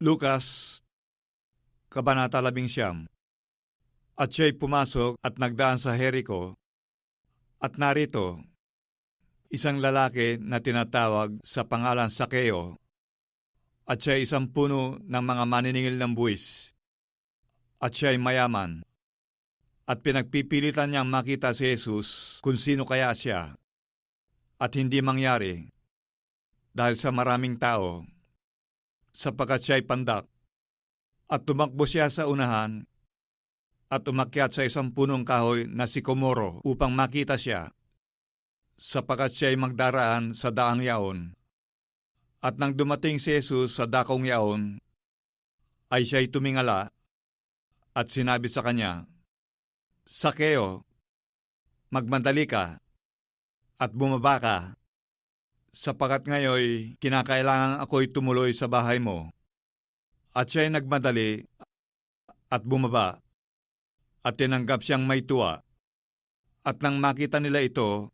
Lucas, Kabanata 11 At siya'y pumasok at nagdaan sa Jericho, at narito, isang lalaki na tinatawag sa pangalan Sakeo, at siya isang puno ng mga maniningil ng buwis, at siya'y mayaman, at pinagpipilitan niyang makita si Jesus kung sino kaya siya, at hindi mangyari, dahil sa maraming tao, sapagkat siya'y pandak. At tumakbo siya sa unahan at umakyat sa isang punong kahoy na si Komoro upang makita siya, sapagkat siya'y magdaraan sa daang yaon. At nang dumating si Jesus sa dakong yaon, ay siya'y tumingala at sinabi sa kanya, Sakeo, magmandali ka at bumaba ka sapagat ngayon kinakailangan ako'y tumuloy sa bahay mo. At siya'y nagmadali at bumaba at tinanggap siyang may tuwa. At nang makita nila ito,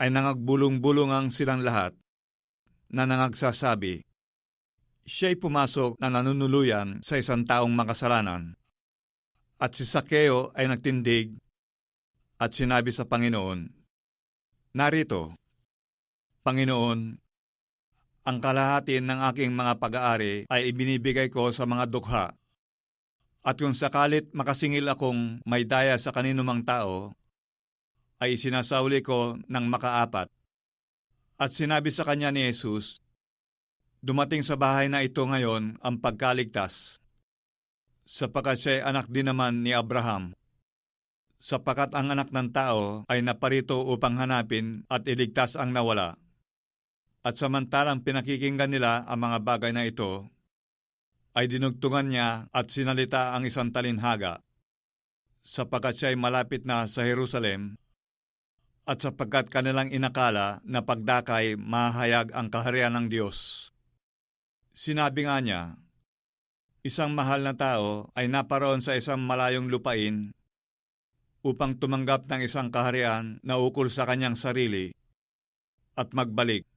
ay nangagbulong-bulungang silang lahat na nangagsasabi, Siya'y pumasok na nanunuluyan sa isang taong makasalanan. At si Sakeo ay nagtindig at sinabi sa Panginoon, Narito, Panginoon, ang kalahati ng aking mga pag-aari ay ibinibigay ko sa mga dukha. At kung sakalit makasingil akong may daya sa kaninumang tao, ay sinasauli ko ng makaapat. At sinabi sa kanya ni Jesus, Dumating sa bahay na ito ngayon ang pagkaligtas, sapagkat siya anak din naman ni Abraham. Sapagkat ang anak ng tao ay naparito upang hanapin at iligtas ang nawala. At samantalang pinakikinggan nila ang mga bagay na ito, ay dinugtungan niya at sinalita ang isang talinhaga, sapagkat siya ay malapit na sa Jerusalem, at sapagkat kanilang inakala na pagdakay mahayag ang kaharian ng Diyos. Sinabi nga niya, isang mahal na tao ay naparoon sa isang malayong lupain upang tumanggap ng isang kaharian na ukol sa kanyang sarili at magbalik.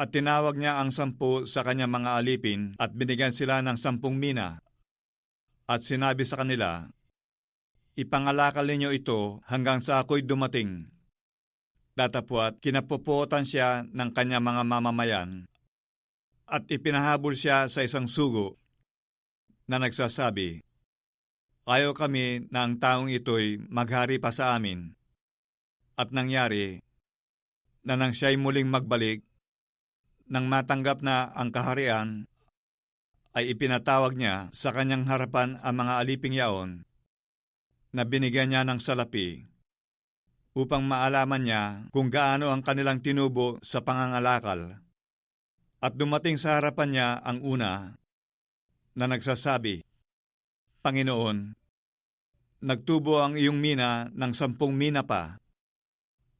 At tinawag niya ang sampu sa kanyang mga alipin at binigyan sila ng sampung mina. At sinabi sa kanila, Ipangalakal ninyo ito hanggang sa ako'y dumating. Datapwat kinapupuotan siya ng kanyang mga mamamayan at ipinahabol siya sa isang sugo na nagsasabi, Ayaw kami na ang taong ito'y maghari pa sa amin. At nangyari na nang siya'y muling magbalik, nang matanggap na ang kaharian, ay ipinatawag niya sa kanyang harapan ang mga aliping yaon na binigyan niya ng salapi upang maalaman niya kung gaano ang kanilang tinubo sa pangangalakal. At dumating sa harapan niya ang una na nagsasabi, Panginoon, nagtubo ang iyong mina ng sampung mina pa.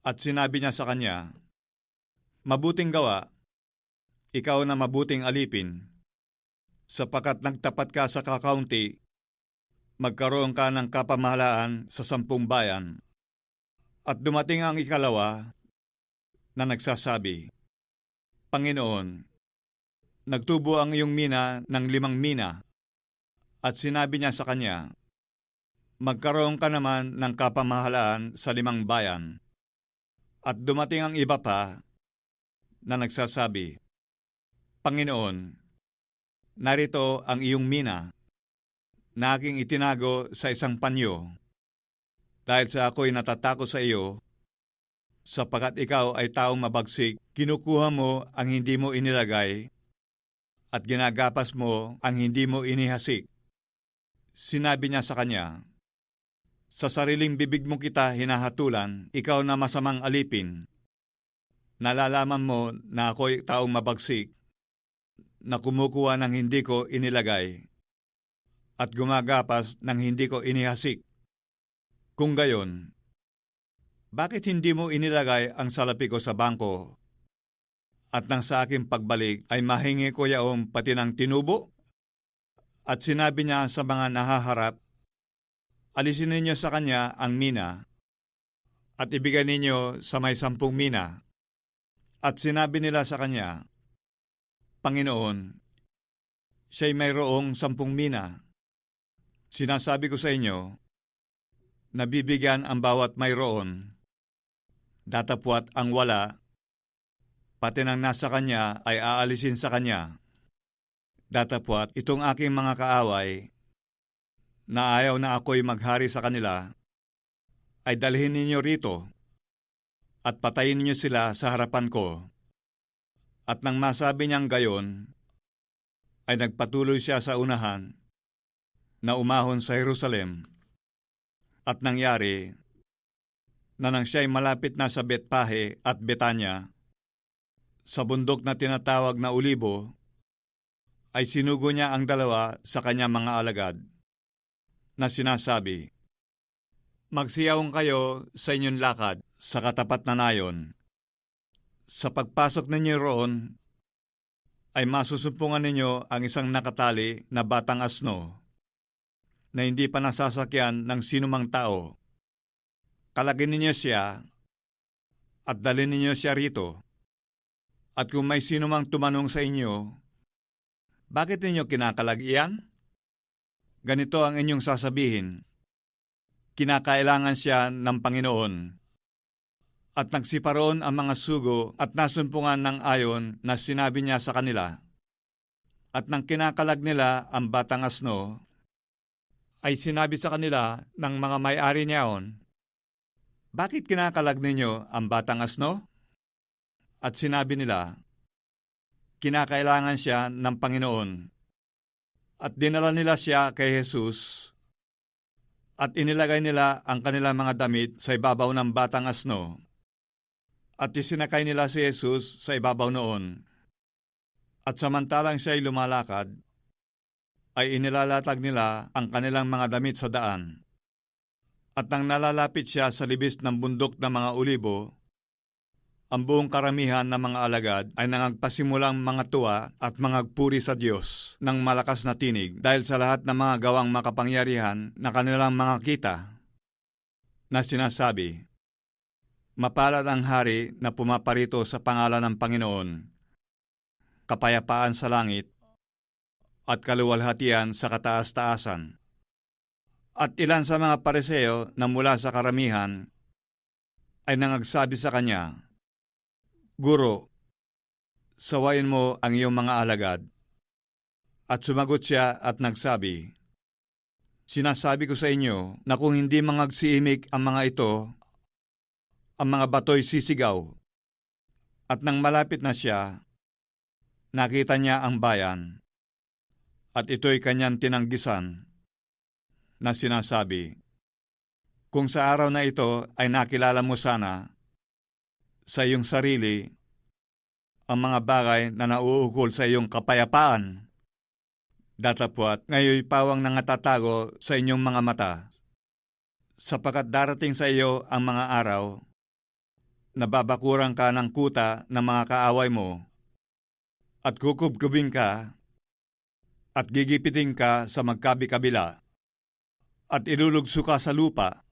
At sinabi niya sa kanya, Mabuting gawa, ikaw na mabuting alipin, sapagkat nagtapat ka sa kakaunti, magkaroon ka ng kapamahalaan sa sampung bayan. At dumating ang ikalawa na nagsasabi, Panginoon, nagtubo ang iyong mina ng limang mina. At sinabi niya sa kanya, Magkaroon ka naman ng kapamahalaan sa limang bayan. At dumating ang iba pa na nagsasabi, Panginoon, narito ang iyong mina na aking itinago sa isang panyo. Dahil sa ako'y natatakot sa iyo, sapagat ikaw ay taong mabagsik, kinukuha mo ang hindi mo inilagay at ginagapas mo ang hindi mo inihasik. Sinabi niya sa kanya, Sa sariling bibig mo kita hinahatulan, ikaw na masamang alipin. Nalalaman mo na ako'y taong mabagsik, na kumukuha ng hindi ko inilagay at gumagapas ng hindi ko inihasik. Kung gayon, bakit hindi mo inilagay ang salapi ko sa bangko at nang sa aking pagbalik ay mahingi ko yaong pati ng tinubo? At sinabi niya sa mga nahaharap, Alisin ninyo sa kanya ang mina at ibigay ninyo sa may sampung mina. At sinabi nila sa kanya, Panginoon, siya'y mayroong sampung mina. Sinasabi ko sa inyo, nabibigyan ang bawat mayroon, datapwat ang wala, pati nang nasa kanya ay aalisin sa kanya. Datapwat itong aking mga kaaway, na ayaw na ako'y maghari sa kanila, ay dalhin ninyo rito at patayin ninyo sila sa harapan ko. At nang masabi niyang gayon, ay nagpatuloy siya sa unahan na umahon sa Jerusalem. At nangyari na nang siya'y malapit na sa Betpahe at Betanya, sa bundok na tinatawag na Ulibo, ay sinugo niya ang dalawa sa kanya mga alagad na sinasabi, Magsiyawang kayo sa inyong lakad sa katapat na nayon. Sa pagpasok ninyo roon, ay masusumpungan ninyo ang isang nakatali na batang asno na hindi pa nasasakyan ng sinumang tao. Kalagin ninyo siya at dalhin ninyo siya rito. At kung may sinumang tumanong sa inyo, bakit ninyo kinakalag iyan? Ganito ang inyong sasabihin, kinakailangan siya ng Panginoon. At nagsiparoon ang mga sugo at nasumpungan ng ayon na sinabi niya sa kanila. At nang kinakalag nila ang batang asno, ay sinabi sa kanila ng mga may-ari niyaon, Bakit kinakalag ninyo ang batang asno? At sinabi nila, Kinakailangan siya ng Panginoon. At dinala nila siya kay Jesus at inilagay nila ang kanilang mga damit sa ibabaw ng batang asno at isinakay nila si Jesus sa ibabaw noon. At samantalang siya ay lumalakad, ay inilalatag nila ang kanilang mga damit sa daan. At nang nalalapit siya sa libis ng bundok ng mga ulibo, ang buong karamihan ng mga alagad ay nangagpasimulang mga tuwa at mangagpuri sa Diyos ng malakas na tinig dahil sa lahat ng mga gawang makapangyarihan na kanilang mga kita na sinasabi, Mapalad ang hari na pumaparito sa pangalan ng Panginoon, kapayapaan sa langit, at kaluwalhatian sa kataas-taasan. At ilan sa mga pareseo na mula sa karamihan ay nangagsabi sa kanya, Guro, sawayin mo ang iyong mga alagad. At sumagot siya at nagsabi, Sinasabi ko sa inyo na kung hindi mangagsiimik ang mga ito, ang mga batoy sisigaw. At nang malapit na siya, nakita niya ang bayan. At ito'y kanyang tinanggisan na sinasabi, Kung sa araw na ito ay nakilala mo sana sa iyong sarili ang mga bagay na nauukol sa iyong kapayapaan, datapwat ngayon pawang nangatatago sa inyong mga mata, sapagkat darating sa iyo ang mga araw nababakuran ka ng kuta ng mga kaaway mo, at kukubkubin ka, at gigipitin ka sa magkabi-kabila, at ilulugso ka sa lupa,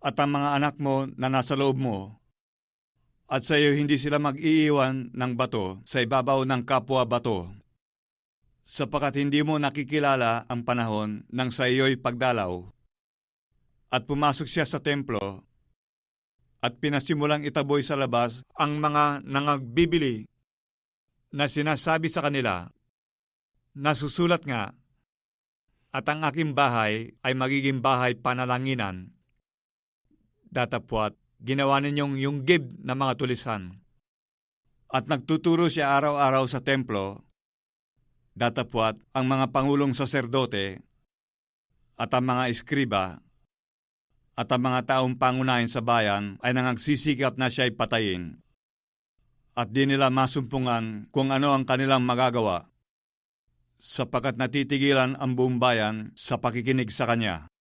at ang mga anak mo na nasa loob mo, at sa iyo hindi sila mag-iiwan ng bato sa ibabaw ng kapwa bato, sapagat hindi mo nakikilala ang panahon ng sa iyo'y pagdalaw. At pumasok siya sa templo at pinasimulang itaboy sa labas ang mga nangagbibili na sinasabi sa kanila, Nasusulat nga, at ang aking bahay ay magiging bahay panalanginan. Datapwat, ginawa ninyong yung gib na mga tulisan. At nagtuturo siya araw-araw sa templo, datapwat ang mga pangulong saserdote at ang mga eskriba at ang mga taong pangunahin sa bayan ay nangagsisikap na siya'y patayin. At di nila masumpungan kung ano ang kanilang magagawa, sapagkat natitigilan ang buong bayan sa pakikinig sa kanya.